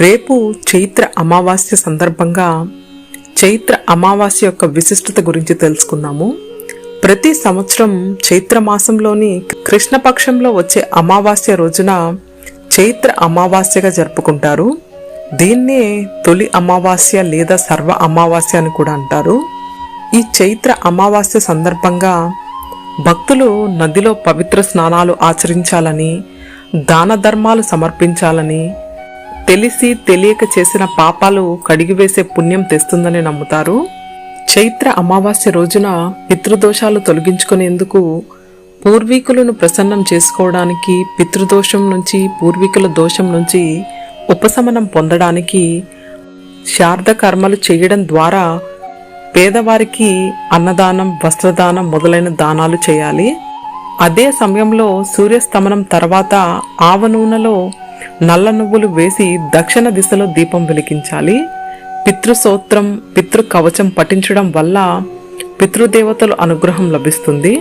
రేపు చైత్ర అమావాస్య సందర్భంగా చైత్ర అమావాస్య యొక్క విశిష్టత గురించి తెలుసుకుందాము. ప్రతి సంవత్సరం చైత్ర మాసంలోని కృష్ణపక్షంలో వచ్చే అమావాస్య రోజున చైత్ర అమావాస్యగా జరుపుకుంటారు. దీన్నే తొలి అమావాస్య లేదా సర్వ అమావాస్య అని కూడా అంటారు. ఈ చైత్ర అమావాస్య సందర్భంగా భక్తులు నదిలో పవిత్ర స్నానాలు ఆచరించాలని దాన ధర్మాలు సమర్పించాలని తెలిసి తెలియక చేసిన పాపాలు కడిగివేసే పుణ్యం తెస్తుందని నమ్ముతారు. చైత్ర అమావాస్య రోజున పితృదోషాలు తొలగించుకునేందుకు పూర్వీకులను ప్రసన్నం చేసుకోవడానికి పితృదోషం నుంచి పూర్వీకుల దోషం నుంచి ఉపశమనం పొందడానికి శారద కర్మలు చేయడం ద్వారా పేదవారికి అన్నదానం వస్త్రదానం మొదలైన దానాలు చేయాలి. అదే సమయంలో సూర్యస్తమనం తర్వాత ఆవ నూనెలో నల్ల నువ్వులు వేసి దక్షిణ దిశలో దీపం వెలిగించాలి. పితృసూత్రం పితృ కవచం పఠించడం వల్ల పితృదేవతల అనుగ్రహం లభిస్తుంది.